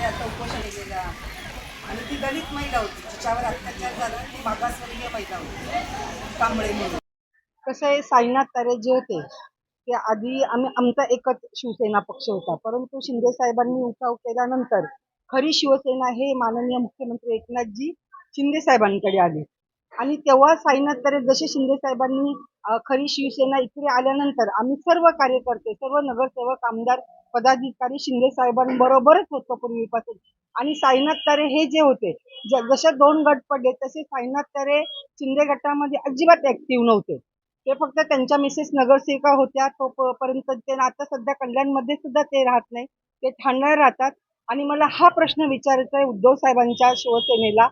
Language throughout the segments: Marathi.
आता उपोषण केलेला आणि ती दलित महिला होती तिच्यावर अत्याचार झाला. ती मागासवर्गीय महिला होती. कांबळे म्हणून. कसं आहे साईनाथ तारे जे होते की आधी आम्ही आमचा एकच शिवसेना पक्ष होता. परंतु शिंदे साहेबांनी उठाव केल्यानंतर खरी शिवसेना हे माननीय मुख्यमंत्री एकनाथजी शिंदे साहेबांकडे आले. आणि तेव्हा साईनाथ तारे जसे शिंदे साहेबांनी खरी शिवसेना इकडे आल्यानंतर आम्ही सर्व कार्यकर्ते सर्व नगरसेवक आमदार पदाधिकारी शिंदे साहेबांबरोबरच होतो पूर्वीपासून. आणि साईनाथ तारे हे जे होते जसे दोन गट पडले तसे साईनाथ तारे शिंदे गटामध्ये अजिबात ऍक्टिव्ह नव्हते. ते फक्त त्यांच्या मिसेस नगरसेविका होत्या. तोपर्यंत ते आता सध्या कल्याणमध्ये सुद्धा ते राहत नाही. ते ठाण्यावर राहतात. आणि मला हा प्रश्न विचारायचा आहे उद्धव साहेबांच्या शिवसेनेला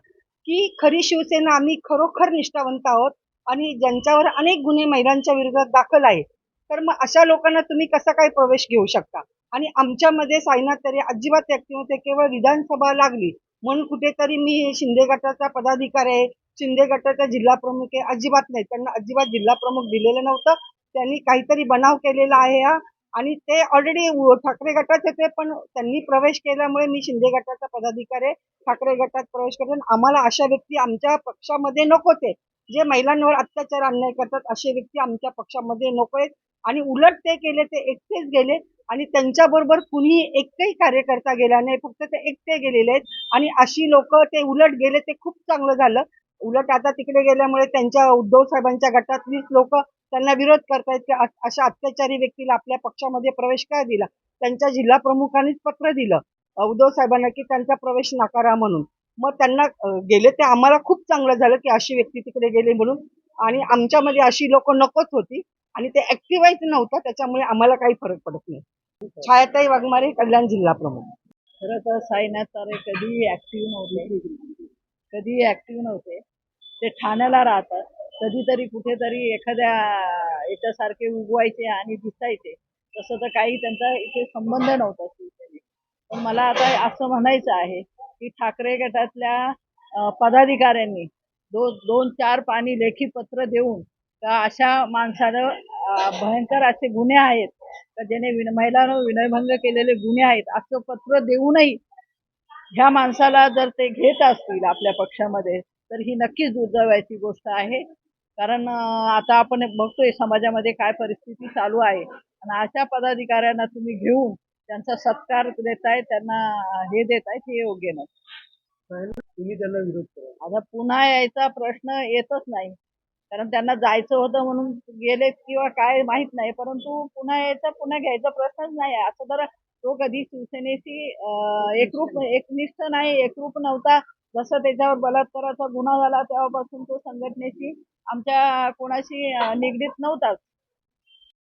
की खरी शिवसेना आम्ही खरोखर निष्ठावंत आहोत आणि ज्यांच्यावर अनेक गुन्हे महिलांच्या विरोधात दाखल आहे तर मग अशा लोकांना तुम्ही कसा काय प्रवेश घेऊ शकता? आणि आमच्यामध्ये साईनाथ तरी अजिबात व्यक्ती होते केवळ विधानसभा लागली. म्हणून कुठेतरी मी शिंदे गटाचा पदाधिकारी आहे. शिंदे गटाचा जिल्हा प्रमुख आहे. अजिबात नाही. त्यांना अजिबात जिल्हा प्रमुख दिलेलं नव्हतं. त्यांनी काहीतरी बनाव केलेला आहे हा. आणि ते ऑलरेडी ठाकरे गटाचे ते पण त्यांनी प्रवेश केल्यामुळे मी शिंदे गटाचा पदाधिकारी आहे. ठाकरे गटात प्रवेश करतो. आम्हाला अशा व्यक्ती आमच्या पक्षामध्ये नको ते जे महिलांवर अत्याचार अन्याय करतात असे व्यक्ती आमच्या पक्षामध्ये नको आहेत आणि उलट ते केले ते एकटेच गेले. आणि त्यांच्याबरोबर कुणी एकही कार्यकर्ता गेला नाही फक्त ते एकटे गेलेले आहेत. आणि अशी लोक ते उलट गेले ते खूप चांगलं झालं. उलट आता तिकडे गेल्यामुळे त्यांच्या उद्धव साहेबांच्या गटातलीच लोक त्यांना विरोध करतायत की अशा अत्याचारी व्यक्तीला आपल्या पक्षामध्ये प्रवेश काय दिला? त्यांच्या जिल्हा प्रमुखांनीच पत्र दिलं. उद्धव साहेबांना की त्यांचा प्रवेश नाकारा म्हणून. मग त्यांना गेले. ते आम्हाला खूप चांगलं झालं की अशी व्यक्ती तिकडे गेली म्हणून. आणि आमच्यामध्ये अशी लोक नकोच होती. आणि ते ऍक्टिव्हाईच नव्हतं. त्याच्यामुळे आम्हाला काही फरक पडत नाही. छायाताई वाघमारे कल्याण जिल्हा प्रमुख. खरं तर साईनाथ तारे कधीही ऍक्टिव्ह नव्हते. कधीही ऍक्टिव्ह नव्हते. ते ठाण्याला राहतात. कधीतरी कुठेतरी एखाद्या याच्यासारखे उगवायचे आणि दिसायचे. तसं तर काही त्यांचा इथे संबंध नव्हता शिवसेनेत. पण मला आता असं म्हणायचं आहे की ठाकरे गटातल्या पदाधिकाऱ्यांनी दो दोन चार पाणी लेखी पत्र देऊन का अशा माणसानं भयंकर असे गुन्हे आहेत का ज्याने विन महिलांवर विनयभंग केलेले गुन्हे आहेत असं पत्र देऊनही ह्या माणसाला जर ते घेत असतील आपल्या पक्षामध्ये तर ही नक्कीच दुर्दैवाची गोष्ट आहे. कारण आता आपण बघतोय समाजामध्ये काय परिस्थिती चालू आहे. आणि अशा पदाधिकाऱ्यांना तुम्ही घेऊन त्यांचा सत्कार देताय त्यांना हे देताय हे योग्य नाही. तुम्ही त्यांना विरोध आता पुन्हा यायचा प्रश्न येतच नाही. कारण त्यांना जायचं होतं म्हणून गेले किंवा काय माहीत नाही परंतु पुन्हा यायचा पुन्हा घ्यायचा प्रश्नच नाही. आहे असं तर तो कधी शिवसेनेशी एकरूप एकनिष्ठ नाही एकरूप नव्हता. जसं त्याच्यावर बलात्काराचा गुन्हा झाला तेव्हापासून तो संघटनेशी आमच्या कोणाशी निगडीत नव्हताच.